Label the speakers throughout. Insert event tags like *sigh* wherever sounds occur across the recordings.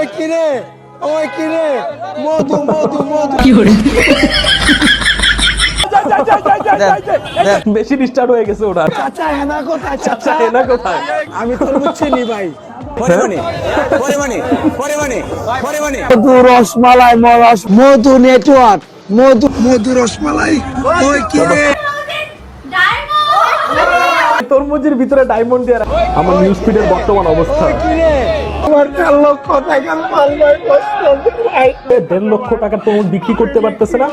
Speaker 1: ওই কিরে ওই কিরে মধু মধু মধু।
Speaker 2: বেশি ডিস্টার্ব হয়ে গেছে ওটা
Speaker 1: চাচা হেনা কোথায়
Speaker 2: চাচা? এনা কোথায়?
Speaker 1: আমি তো বুঝছিনি ভাই। মধু রসমালাই মরস মধু নেটওয়ার্ক মধু মধু রসমালাই। ওই কিরে
Speaker 2: তরমুজের ভিতরে ডায়মন্ড দিয়ে। আমার নিউজ ফিডের বর্তমান অবস্থা।
Speaker 1: ওই কিরে আমার চার লক্ষ টাকা মাল ভাই কষ্ট ভাই
Speaker 2: দেড় লক্ষ টাকা তরমুজ বিক্রি করতে পারতেছে না।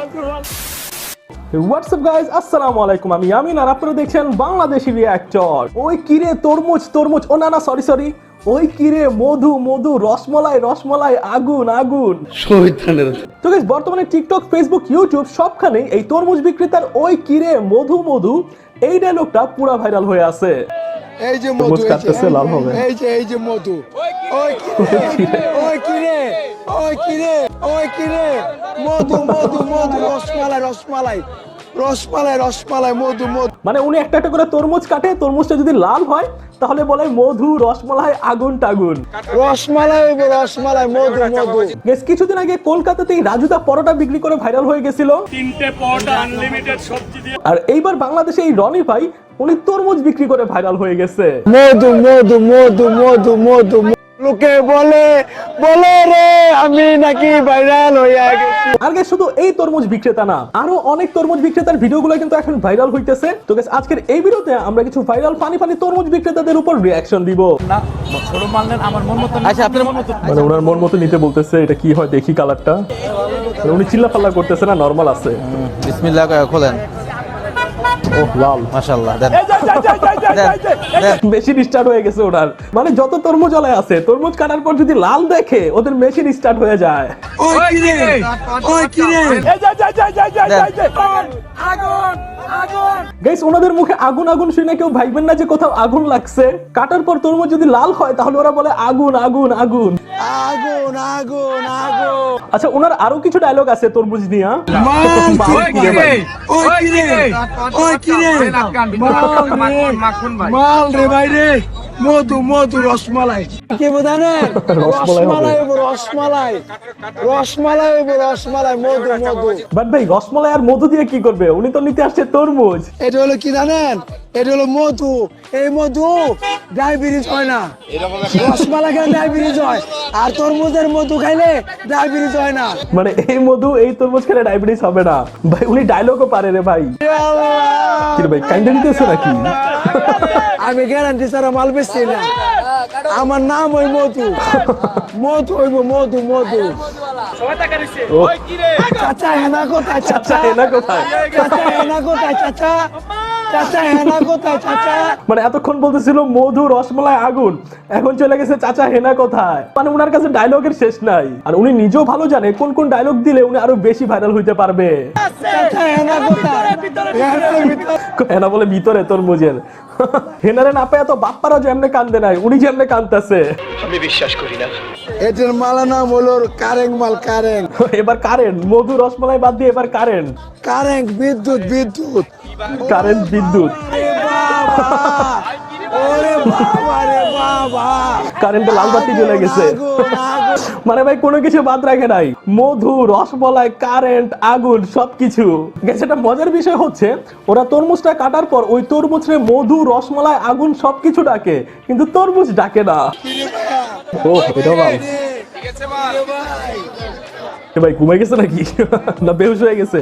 Speaker 2: হোয়াটসঅ্যাপ গাইজ আসসালামু আলাইকুম আমি আমিন আর আপনারা দেখছেন বাংলাদেশি রিয়াক্টর ওই কিরে তরমুজ তরমুজ? ও না না সরি সরি ওই কিরে মধু মধু রসমলাই রসমলাই আগুন আগুন। তো বর্তমানে টিকটক ফেসবুক ইউটিউব সবখানে এই তরমুজ বিক্রেতার ওই কিরে মধু মধু এই ডায়লগটা পুরা ভাইরাল হয়ে আছে।
Speaker 1: এই যে মধু এই
Speaker 2: কাটতেছে, লাল হবে।
Speaker 1: এই যে এই যে মধু। ওই কি ওই কি রে? ওই কি রে? ওই কি রে? মধু মধু মধু রসমালাই রসমালাই। রসমালাই রসমালাই মধু মধু।
Speaker 2: মানে উনি একটা একটা করে তরমুজ কাটে তরমুজটা যদি লাল হয় তাহলে বলে মধু রসমলাই আগুন টাগুন।
Speaker 1: রসমালাই রসমালাই মধু মধু।
Speaker 2: বেশ কিছুদিন আগে কলকাতাতে এই রাজুদা পরোটা বিক্রি করে ভাইরাল হয়ে গেছিল।
Speaker 3: তিনটে পরোটা আনলিমিটেড সবজি দিয়ে।
Speaker 2: আর এইবার বাংলাদেশে এই রনি ভাই উনি তরমুজ বিক্রি করে ভাইরাল হয়ে গেছে।
Speaker 1: মধু মধু মধু মধু মধু। লোকে বলে বলে রে আমি নাকি ভাইরাল হইয়া গেছি।
Speaker 2: আর guys, শুধু এই তরমুজ বিক্রেতা না আরও অনেক তরমুজ বিক্রেতার ভিডিওগুলো কিন্তু এখন ভাইরাল হইতেছে। তো guys, আজকের এই ভিডিওতে আমরা কিছু ভাইরাল ফানি ফানি তরমুজ বিক্রেতাদের উপর রিয়াকশন দিব।
Speaker 4: না ছোট মানলেন আমার মন মতো আচ্ছা আপনার
Speaker 2: মন মতো মানে ওনার মন মতো নিতে বলতেছে এটা কি হয় দেখি কালারটা উনি চিল্লা পাল্লা করতেছে না নরমাল আছে।
Speaker 4: বিসমিল্লাহ খোলেন।
Speaker 2: ও লাল।
Speaker 4: মাশাআল্লাহ দেন।
Speaker 2: বেশি ডিস্টার্ব হয়ে গেছে ওনার মানে যত তরমুজ আলায় আছে তরমুজ কাটার পর যদি লাল দেখে ওদের মেশিন স্টার্ট হয়ে যায় গাইস ওনাদের মুখে আগুন আগুন শুনে কেউ ভাইবেন না যে কোথাও আগুন লাগছে কাটার পর তরমুজ যদি লাল হয় তাহলে ওরা বলে আগুন আগুন আগুন
Speaker 1: আগুন আগুন আগুন
Speaker 2: আচ্ছা ওনার আরও কিছু ডায়লগ আছে তরমুজ নিয়ে।
Speaker 1: ওই মাল রে, মাল রে ভাই রে। মধু মধু রসমালাই। কি বোঝানে *laughs*
Speaker 2: রসমালাই।
Speaker 1: রসমালাই রসমালাই। রসমালাই রসমালাই মধু মধু।
Speaker 2: বাট ভাই রসমলাই আর মধু দিয়ে কি করবে? উনি তো নিতে আসছে তরমুজ।
Speaker 1: এটা হলো কি জানেন? এটা হলো মধু। এই মধু ডায়াবেটিস হয় না। রসমালাই খেলে ডায়াবেটিস হয়। আর তরমুজের মধু খাইলে ডায়াবেটিস হয় না।
Speaker 2: মানে এই মধু এই তরমুজ খেলে ডায়াবেটিস হবে না। ভাই উনি ডায়লগও পারে রে ভাই। কি ভাই কাইন্ডা দিতেছে নাকি?
Speaker 1: আমি গ্যারান্টি ছাড়া মাল বেচছি না। আমার নাম ওই মধু। মধু হইব মধু মধু। চাচা হেনা কোথায় চাচা?
Speaker 2: এনা কোথায়?
Speaker 1: চাচা হেনা কোথায় চাচা? চাচা? হেনা কোথায় চাচা?
Speaker 2: মানে এতক্ষণ বলতেছিল মধু রসমলাই আগুন এখন চলে গেছে চাচা হেনা কোথায়? মানে উনার কাছে ডায়লগের শেষ নাই। আর উনি নিজেও ভালো জানে কোন কোন ডায়লগ দিলে উনি আরও বেশি ভাইরাল হইতে পারবে।
Speaker 1: চাচা হেনা কোথায়।
Speaker 2: হেনা বলে ভিতরে তরমুজের। হেনারে না পায় তো বাপ্পারা যেমনে কান্দে নাই উনি যেমনে কান্দতেছে
Speaker 1: এটার মালা নাম হলো কারেং মাল কারেং।
Speaker 2: এবার কারেন্ট মধু রসমালাই বাদ দিয়ে এবার কারেন্ট
Speaker 1: কারেং বিদ্যুৎ বিদ্যুৎ।
Speaker 2: কারেন্ট বিদ্যুৎ।
Speaker 1: ওরে বাবা ওরে বাবা রে
Speaker 2: কারেন্টে লাল বাতি জ্বলে গেছে। মানে ভাই কোনো কিছু বাদ রাখে নাই। মধু রসমলাই কারেন্ট আগুন সবকিছু। একটা মজার বিষয় হচ্ছে ওরা তরমুজটা কাটার পর ওই তরমুজে মধু রসমলাই আগুন সবকিছু ডাকে কিন্তু তরমুজ ডাকে না। ও লাল ভাই ঘুমাই গেছে নাকি? না বেহুশ হয়ে গেছে?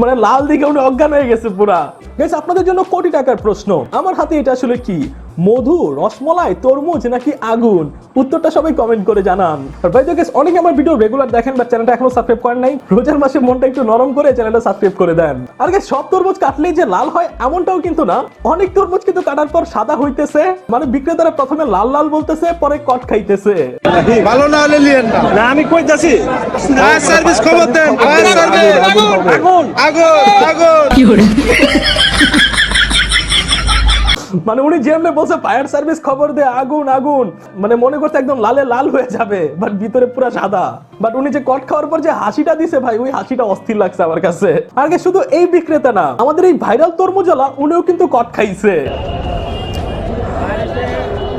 Speaker 2: মানে লাল দিকে উনি অজ্ঞান হয়ে গেছে পুরা। গেছে আপনাদের জন্য কোটি টাকার প্রশ্ন। আমার হাতে এটা আসলে কি? মধু রসমলাই তরমুজ নাকি আগুন? উত্তরটা সবাই কমেন্ট করে জানান। আর ভাই তো অনেকে আমার ভিডিও রেগুলার দেখেন বা চ্যানেলটা এখনও সাবস্ক্রাইব করেন নাই। রোজার মাসে মনটা একটু নরম করে চ্যানেলটা সাবস্ক্রাইব করে দেন। আর guys, সব তরমুজ কাটলেই যে লাল হয় এমনটাও কিন্তু না। অনেক তরমুজ কিন্তু কাটার পর সাদা হইতেছে। মানে বিক্রেতারা প্রথমে লাল লাল বলতেছে পরে কট খাইতেছে।
Speaker 5: ভালো না হলে লিয়েন না।
Speaker 3: না আমি কইতাছি।
Speaker 5: ফায়ার সার্ভিস খবর দেন। ফায়ার সার্ভিস
Speaker 3: আগুন।
Speaker 5: আগুন আগুন।
Speaker 2: মানে উনি যেমনি বলছে ফায়ার সার্ভিস খবর দে আগুন আগুন মানে মনে করতে একদম লালে লাল হয়ে যাবে বাট ভিতরে পুরো সাদা। বাট উনি যে কট খাওয়ার পর যে হাসিটা দিছে ভাই, ওই হাসিটা অস্থির লাগছে আমার কাছে। আর শুধু এই বিক্রেতা না, আমাদের এই ভাইরাল তরমুজলা উনিও কিন্তু কট খাইছে।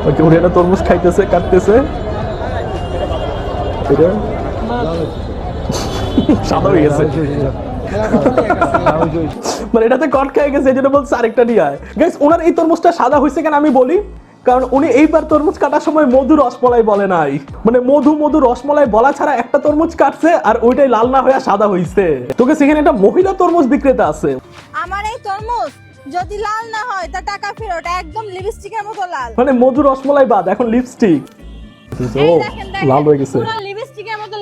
Speaker 2: ওকে উনি একটা তরমুজ খাইতেছে, কাটতেছে। সাদা হয়ে গেছে। মানে এটাতে কট খেয়ে গেছে এই জন্য বলছে আরেকটা নিয়ে আয়। গাইস ওনার এই তরমুজটা সাদা হয়েছে কেন আমি বলি? কারণ উনি এইবার তরমুজ কাটার সময় মধু রসমলাই বলে নাই। মানে মধু মধু রসমলাই বলা ছাড়া একটা তরমুজ কাটছে আর ওইটাই লাল না হয়ে সাদা হইছে। তোকে সেখানে একটা মহিলা তরমুজ বিক্রেতা আছে।
Speaker 6: আমার এই তরমুজ যদি লাল না হয় তা টাকা ফেরত একদম লিপস্টিকের মতো লাল।
Speaker 2: মানে মধু রসমলাই বাদ এখন লিপস্টিক লাল হয়ে গেছে।
Speaker 6: পুরো লিপস্টিকের মতো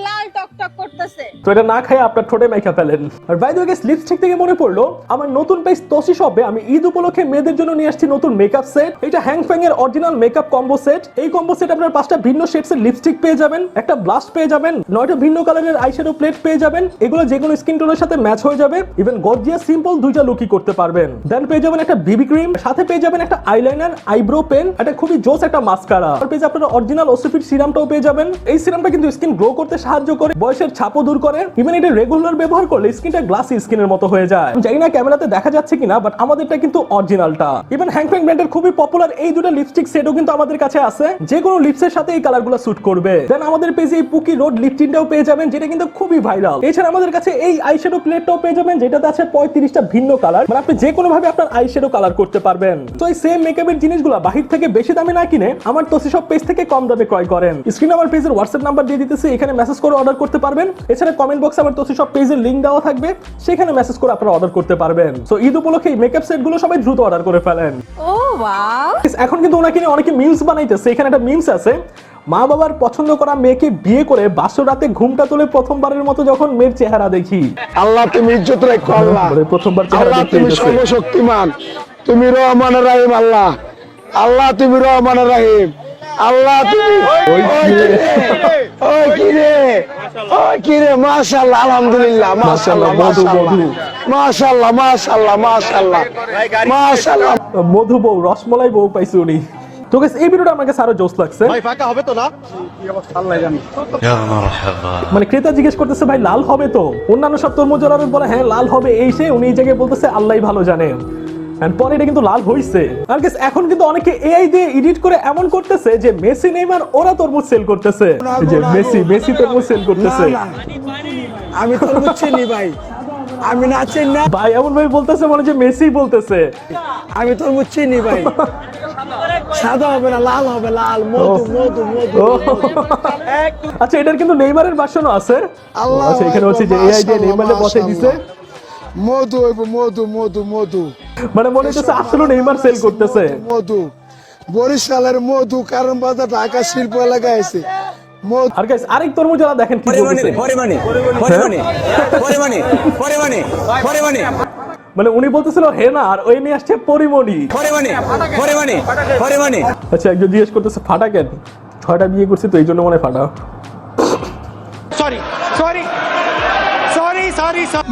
Speaker 6: লাল টক টক করতেছে
Speaker 2: তো এটা না খাই আপনার ঠোঁটে ফেলেন। আর বাই দ্য লিপস্টিক থেকে মনে পড়ল, আমার নতুন পেজ শপে আমি ঈদ উপলক্ষে মেয়েদের জন্য নিয়ে আসছি নতুন মেকআপ সেট এটা হ্যাং ফ্যাং এর অরিজিনাল মেকআপ কম্বো সেট এই কম্বো সেট আপনার পাঁচটা ভিন্ন লিপস্টিক পেয়ে যাবেন, একটা ব্লাস্ট পেয়ে যাবেন, নয়টা ভিন্ন কালারের আইশ্যাডো প্লেট পেয়ে যাবেন। এগুলো যে কোনো স্কিন টোনের সাথে ম্যাচ হয়ে যাবে। ইভেন গর্জিয়াস সিম্পল দুইটা লুকই করতে পারবেন। দেন পেয়ে যাবেন একটা বিবি ক্রিম সাথে পেয়ে যাবেন একটা আইলাইনার আইব্রো পেন একটা খুবই জোস একটা মাস্কারা আর পেয়ে আপনারা অরিজিনাল ওসিফিট সিরামটাও পেয়ে যাবেন। এই সিরামটা কিন্তু স্কিন গ্রো করতে সাহায্য করে। বয়সের ছাপও দূর করে। ইভেন এটা রেগুলার ব্যবহার করলে স্কিনটা গ্লাসি স্কিনের মতো হয়ে যায়। জানি না ক্যামেরাতে দেখা যাচ্ছে কিনা বাট আমাদেরটা কিন্তু অরিজিনালটা ইভেন হ্যাংফ্যাং ব্র্যান্ডের খুবই পপুলার এই দুটো লিপস্টিক সেটও কিন্তু আমাদের কাছে আছে। যে কোনো লিপসের সাথে এই কালারগুলো স্যুট করবে। দেন আমাদের পেজে এই পুকি রোড লিপটিনটাও পেয়ে যাবেন, যেটা কিন্তু খুবই ভাইরাল এছাড়া আমাদের কাছে এই আইশ্যাডো প্লেটটাও পেয়ে যাবেন, যেটাতে আছে পঁয়ত্রিশটা ভিন্ন কালার মানে আপনি যে কোনো ভাবে আপনার আইশ্যাডো কালার করতে পারবেন। তো এই সেম মেকআপের জিনিসগুলো বাহির থেকে বেশি দামে না কিনে, আমার তোসি সব পেজ থেকে কম দামে ক্রয় করেন। স্ক্রিন আমার পেজের হোয়াটসঅ্যাপ নাম্বার দিয়ে দিতেছি, এখানে মেসেজ করে অর্ডার করতে পারবেন। এছাড়া কমেন্ট বক্সে আমার তোসি সব পেজের লিংক দেওয়া থাকবে। সেখানে মেসেজ করে আপনারা অর্ডার করতে পারবেন। তো ঈদ উপলক্ষে এই মেকআপ সেটগুলো সবাই দ্রুত অর্ডার করে ফেলেন।
Speaker 6: ও ওয়াও
Speaker 2: এখন কিন্তু ওনাকে নিয়ে অনেকে মিমস বানাইতেছে। এখানে একটা মিমস আছে। মা বাবার পছন্দ করা মেয়েকে বিয়ে করে বাসর রাতে ঘুমটা তুলে প্রথমবারের মতো যখন মেয়ের চেহারা দেখি।
Speaker 1: আল্লাহ তুমি ইজ্জত রেখো আল্লাহ।
Speaker 2: প্রথমবার চেহারা
Speaker 1: আল্লাহ
Speaker 2: দেখতে
Speaker 1: তুমি সর্বশক্তিমান। তুমি রহমান রাহিম আল্লাহ। আল্লাহ তুমি রহমান রাহিম। আল্লাহ তুমি ওই কিরে ওই মাশাআল্লাহ। আলহামদুলিল্লাহ মাশাআল্লাহ
Speaker 2: মধু, মধু।
Speaker 1: মাশাআল্লাহ মাশাআল্লাহ মাশাআল্লাহ মাশাআল্লাহ।
Speaker 2: মধু বউ রসমলাই বউ পাইছে উনি। তো এই ভিডিওটা আমার কাছে আরও জোস লাগছে। মানে ক্রেতা জিজ্ঞেস করতেছে ভাই লাল হবে তো? অন্যান্য সব তরমুজ বলে হ্যাঁ লাল হবে। এই সে উনি এই জায়গায় বলতেছে আল্লাহই ভালো জানে। And পরে এটা কিন্তু লাল হইছে। আর guys, এখন কিন্তু অনেকে এআই দিয়ে এডিট করে এমন করতেছে যে মেসি নেইমার ওরা তরমুজ সেল করতেছে। যে মেসি মেসি তরমুজ সেল করতেছে।
Speaker 1: আমি তো চিনি ভাই। আমি না চিনি না।
Speaker 2: ভাই এমন ভাই বলতেছে মনে যে মেসি বলতেছে।
Speaker 1: আমি তো চিনি ভাই। সাদা হবে না লাল হবে লাল মধু মধু মধু।
Speaker 2: আচ্ছা এটার কিন্তু নেইমারের ভার্সনও আছে।
Speaker 1: আল্লাহ
Speaker 2: আচ্ছা এখানে হচ্ছে যে এআই দিয়ে নেইমারে বসাই দিছে।
Speaker 1: মধু হইব মধু মধু মধু।
Speaker 2: মানে মনে হচ্ছে আসলে নেইমার সেল করতেছে।
Speaker 1: মধু বরিশালের মধু কারণ বাজার ঢাকা শিল্প এলাকায় আছে।
Speaker 2: আর গাইস আরেক তরমুজালা দেখেন কি বলতেছে।
Speaker 4: পরে মানে
Speaker 2: উনি বলতেছিল হে না আর ওই নিয়ে আসছে পরিমণি।
Speaker 4: পরে মানে পরে মানে পরে মানে
Speaker 2: আচ্ছা একজন জিজ্ঞেস করতেছে ফাটা কেন? ছয়টা বিয়ে করছে তো এই জন্য মনে হয় ফাটা।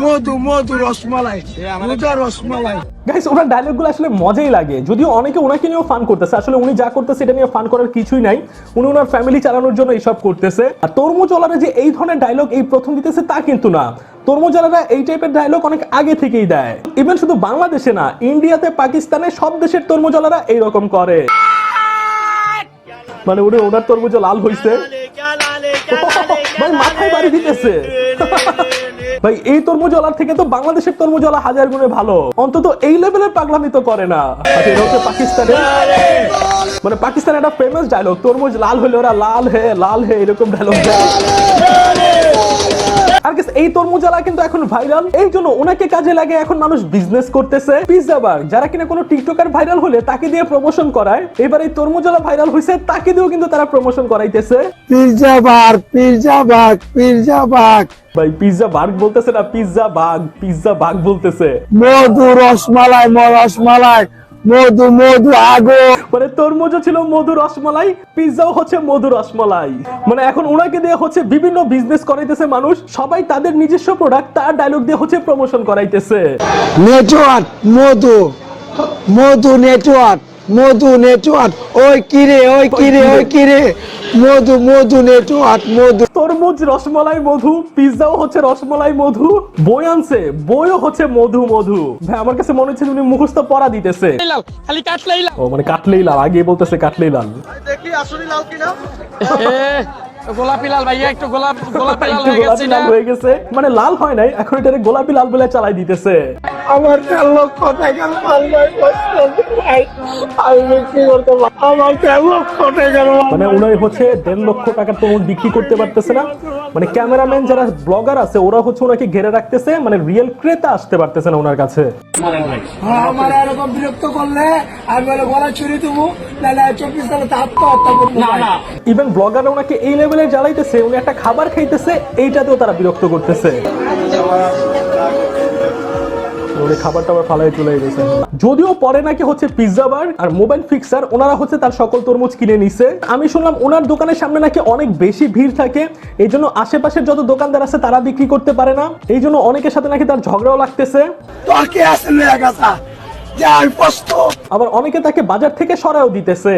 Speaker 1: মধু মধু রসমালাই মধু রসমালাই।
Speaker 2: গাইস ওনার ডায়লগগুলো আসলে মজাই লাগে। যদিও অনেকে ওনাকে নিয়েও ফান করতেছে আসলে উনি যা করতেছে এটা নিয়ে ফান করার কিছুই নাই। উনি ওনার ফ্যামিলি চালানোর জন্য এইসব করতেছে। আর তরমুজওয়ালারা যে এই ধরনের ডায়লগ এই প্রথম দিতেছে তা কিন্তু না। তরমুজওয়ালারা এই টাইপের ডায়লগ অনেক আগে থেকেই দেয়। ইভেন শুধু বাংলাদেশে না ইন্ডিয়াতে পাকিস্তানে সব দেশের তরমুজওয়ালারা এইরকম করে। মানে উনি ওনার তরমুজ লাল হইছে। *laughs* ভাই মাথায় বাড়ি দিতেছে। ভাই, এই তরমুজওয়ালার থেকে তো বাংলাদেশের তরমুজওয়ালা হাজার গুণে ভালো। অন্তত এই লেভেলের পাগলামি তো করে না। মানে পাকিস্তানে একটা ফেমাস ডায়লগ তরমুজ লাল হলে ওরা লাল হে লাল হে, এরকম ডায়লগ আর এই কিন্তু এখন ভাইরাল এই জন্য ওনাকে কাজে লাগে এখন মানুষ বিজনেস করতেছে। পিৎজা যারা কিনা কোনো টিকটকার ভাইরাল হলে তাকে দিয়ে প্রমোশন করায়। এবার এই তরমুজালা ভাইরাল হয়েছে তাকে দিয়েও কিন্তু তারা প্রমোশন করাইতেছে।
Speaker 1: পিরজা বাগ পিরজা বাগ পিরজা বাগ
Speaker 2: ভাই পিৎজা বার্গ বলতেছে না পিৎজা বাগ পিৎজা বাগ বলতেছে।
Speaker 1: মধু রসমালাই ম রসমালাই মধু মধু আগো।
Speaker 2: মানে তরমুজও ছিল মধু রসমালাই পিৎজাও হচ্ছে মধু রসমালাই। মানে এখন ওনাকে দিয়ে হচ্ছে বিভিন্ন বিজনেস করাইতেছে মানুষ সবাই তাদের নিজস্ব প্রোডাক্ট তার ডায়লগ দিয়ে হচ্ছে প্রমোশন করাইতেছে।
Speaker 1: নেটওয়ার্ক মধু মধু নেটওয়ার্ক মধু নেটওয়ার্ক ওই কিরে ওই কিরে ওই কিরে মধু মধু নেটওয়ার্ক মধু।
Speaker 2: তরমুজ রসমলাই মধু পিৎজাও হচ্ছে রসমলাই মধু। বই আনছে বইও হচ্ছে মধু মধু। ভাই আমার কাছে মনে হচ্ছে উনি মুখস্থ পড়া দিতেছে। ও মানে কাটলেই লাল আগে বলতেছে কাটলেই লাল।
Speaker 5: দেখি আসলে লাল কিনা?
Speaker 7: গোলাপি লাল ভাইয়া একটু গোলাপ গোলাপি লাল হয়ে গেছে
Speaker 2: লাল হয়ে গেছে। মানে লাল হয় নাই এখন এটা গোলাপি লাল বলে চালাই দিতেছে।
Speaker 1: আমার চার লক্ষ টাকার মাল ভাই ভাই আমি বিক্রি করতে আমার চার লক্ষ টাকার
Speaker 2: মানে উনি হচ্ছে দেড় লক্ষ টাকার বিক্রি করতে পারতেছে না। মানে ক্যামেরাম্যান যারা ব্লগার আছে ওরা হচ্ছে ওনাকে ঘেরে রাখতেছে মানে রিয়েল ক্রেতা আসতে পারতেছে না ওনার কাছে।
Speaker 1: আমার এরকম বিরক্ত করলে আমি গলা ছুরি দেবো নাহলে চব্বিশ সালে আত্মহত্যা করব।
Speaker 2: ইভেন ব্লগাররা ওনাকে এই লেভেলে জ্বালাইতেছে, উনি একটা খাবার খাইতেছে, এইটাতেও তারা বিরক্ত করতেছে। খাবার টাবার ফালাই চলে গেছে। যদিও পরে নাকি হচ্ছে পিৎজা বার আর মোবাইল ফিক্সার ওনারা হচ্ছে তার সকল তরমুজ কিনে নিছে। আমি শুনলাম ওনার দোকানের সামনে নাকি অনেক বেশি ভিড় থাকে এই জন্য আশেপাশের যত দোকানদার আছে তারা বিক্রি করতে পারে না। এই জন্য অনেকের সাথে নাকি তার ঝগড়াও লাগতেছে।
Speaker 1: কে
Speaker 2: আবার অনেকে তাকে বাজার থেকে সরাও দিতেছে।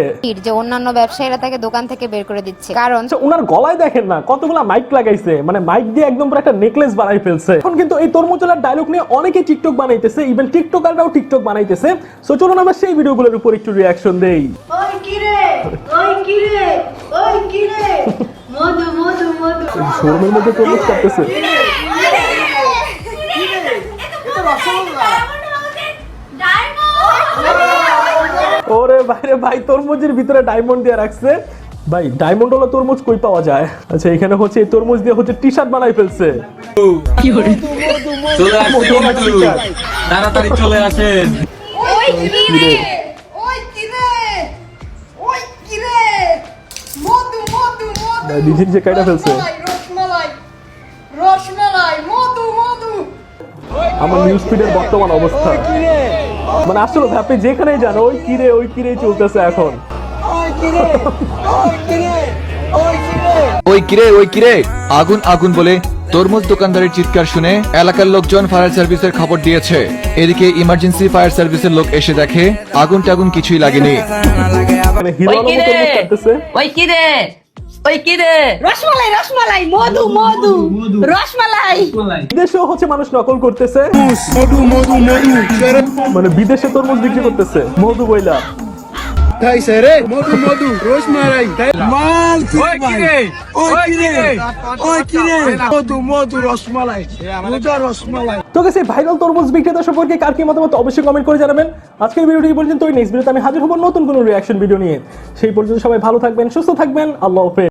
Speaker 8: যে অন্যান্য ব্যবসায়ীরা তাকে দোকান থেকে বের করে দিচ্ছে। কারণ
Speaker 2: আচ্ছা ওনার গলায় দেখেন না কতগুলা মাইক লাগাইছে। মানে মাইক দিয়ে একদম পুরো একটা নেকলেস বানাই ফেলছে। এখন কিন্তু এই তরমুজলার ডায়লগ নিয়ে অনেকে টিকটক বানাইতেছে ইভেন টিকটকাররাও টিকটক বানাইতেছে। সো চলুন আমরা সেই ভিডিওগুলোর উপর একটু রিয়াকশন দেই।
Speaker 6: ওই কিরে ওই কিরে ওই কিরে মধু মধু মধু।
Speaker 2: শোরুমের মধ্যে তরমুজ কাটতেছে। ওরে বাইরে ভাই তরমুজের ভিতরে ডায়মন্ড দিয়ে রাখছে। ভাই ডায়মন্ড হলো তরমুজ কই পাওয়া যায়? আচ্ছা এখানে হচ্ছে এই তরমুজ দিয়ে হচ্ছে টি শার্ট বানাই ফেলছে
Speaker 4: তাড়াতাড়ি চলে আসেন।
Speaker 2: নিজে নিজে কাইটা ফেলছে। আমার নিউজ ফিডের বর্তমান অবস্থা। মানে আসলে আপনি যেখানেই যান ওই কিরে ওই কিরে চলতেছে এখন।
Speaker 9: ওই কিরে ওই কিরে আগুন আগুন বলে তরমুজ দোকানদারের চিৎকার শুনে এলাকার লোকজন ফায়ার সার্ভিসের খবর দিয়েছে। এদিকে ইমার্জেন্সি ফায়ার সার্ভিসের লোক এসে দেখে আগুন টাগুন কিছুই লাগেনি।
Speaker 2: মানে
Speaker 7: ওই কি রে ওই কি রে?
Speaker 6: রসমালাই রসমালাই মধু মধু রসমালাই।
Speaker 2: বিদেশেও হচ্ছে মানুষ নকল করতেছে।
Speaker 5: মধু মধু মধু।
Speaker 2: মানে বিদেশে তরমুজ বিক্রি করতেছে। মধু বইলা।
Speaker 5: খাইছে রে মধু মধু রোজ মাল ওই কিরে ওই কিরে ওই কিরে মধু মধু রসমালাই। রোজা রসমালাই।
Speaker 2: তো গেছে ভাইরাল তরমুজ বিক্রেতা সম্পর্কে কার কি মতামত অবশ্যই কমেন্ট করে জানাবেন। আজকের ভিডিওটি পর্যন্ত নেক্সট ভিডিওতে আমি হাজির হব নতুন কোনো রিয়াকশন ভিডিও নিয়ে। সেই পর্যন্ত সবাই ভালো থাকবেন সুস্থ থাকবেন। আল্লাহ হাফেজ।